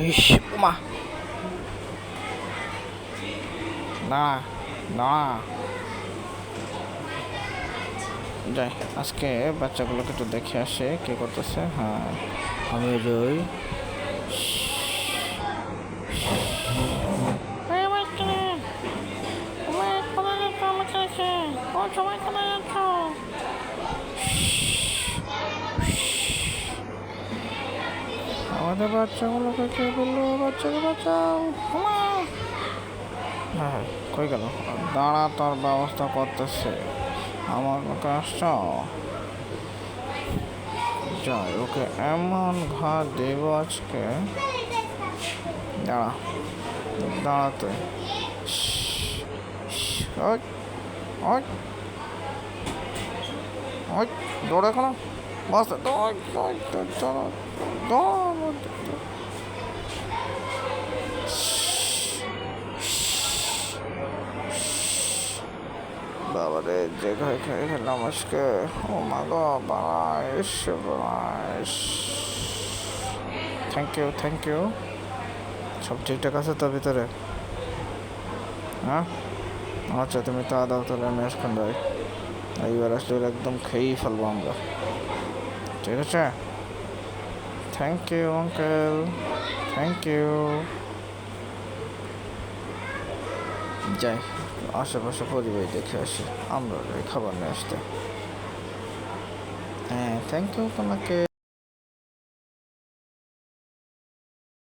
ইস মা না না। যাই আজকে বাচ্চাগুলোকে একটু দেখে আসে কে করতেছে? হ্যাঁ আমি রই। সবাই কোথায় যাচ্ছ আমাদের বাচ্চাগুলোকে কে বলল? বাচ্চাকে বাঁচাও। ওমা হ্যাঁ কই গেল? দাঁড়া ব্যবস্থা করতেছে। আমার লোকে আসছ? যাই, ওকে এমন ঘা দেব আজকে। দাঁড়া, দাঁড়াতে। ওই ওই ওই দৌড়ে কোনো দৌড় দৌড় বাবারে যে ঘরে খেয়ে ফেললাম আজকে ও মা গো বাড়াইস বাড়াইস থ্যাংক ইউ থ্যাংক ইউ সব ঠিকঠাক আছে তো ভিতরে? হ্যাঁ? আচ্ছা তুমি তা দাও তাহলে আমি আসখান ভাই। এইবার আসলে একদম খেয়েই ফেলব আমরা। ঠিক আছে? Thank you uncle thank you যাই, আশেপাশে পরিবেশ দেখে আসি। আমরা খাবার নিয়ে আসতে। হ্যাঁ থ্যাংক ইউ তোমাকে।